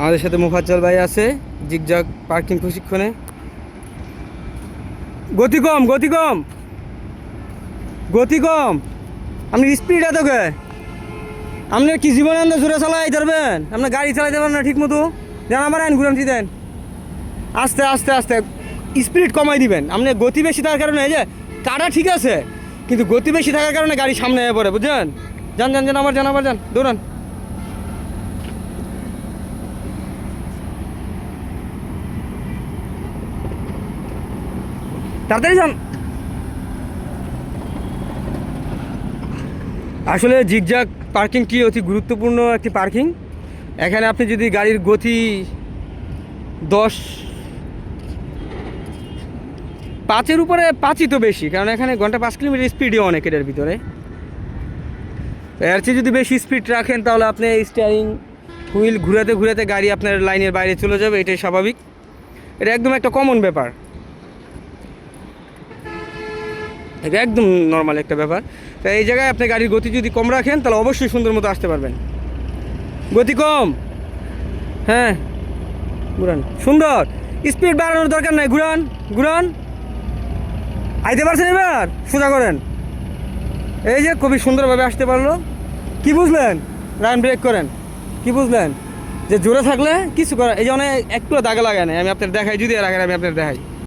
আমাদের সাথে মুফাজ্জল ভাই আছে, জিগজাগ পার্কিং প্রশিক্ষণে। গতি কম গতি কম। গতি কম। আপনি স্পিড এত কে? আপনি কি জীবনে আনন্দ জোরে চালাই ধরবেন? আপনার গাড়ি চালাইতে পারেন না ঠিক মতো দেন আমার আইন ঘুরামটি দেন। আস্তে আস্তে আস্তে। স্পিড কমাই দিবেন। আপনি গতি বেশি থাকার কারণে এই যে কাটা ঠিক আছে, কিন্তু গতি বেশি থাকার কারণে গাড়ি সামনে পড়ে, বুঝছেন? যান যান যান, আমার যান আবার যান, দৌড়ান। তাড়াতাড়ি যান। আসলে জিগজাগ পার্কিংটি অতি গুরুত্বপূর্ণ একটি পার্কিং? এখানে আপনি যদি গাড়ির গতি দশ, পাঁচের উপরে পাঁচই তো বেশি, কারণ এখানে ঘণ্টা পাঁচ কিলোমিটার স্পিডই অনেক এটার ভিতরে। এর চেয়ে যদি বেশি স্পিড রাখেন, তাহলে আপনি স্টিয়ারিং হুইল ঘুরাতে ঘুরাতে গাড়ি আপনার লাইনের বাইরে চলে যাবে, এটাই স্বাভাবিক। এটা একদম একটা কমন ব্যাপার। এটা একদম নর্মাল একটা ব্যাপার। তো এই জায়গায় আপনি গাড়ির গতি যদি কম রাখেন, তাহলে অবশ্যই সুন্দর মতো আসতে পারবেন। গতি কম। হ্যাঁ। ঘুরান। সুন্দর। স্পিড বাড়ানোর দরকার নাই। ঘুরান। ঘুরান। আইতে পারছেন এবার? সোজা করেন। এই যে খুবই সুন্দরভাবে আসতে পারল। কি বুঝলেন? রান ব্রেক করেন। কি বুঝলেন? যে জোরে থাকলে কিছু করা এই যে অনেক একটু দাগে লাগায় না আমি আপনার দেখাই, যদি আগে আমি আপনার দেখাই।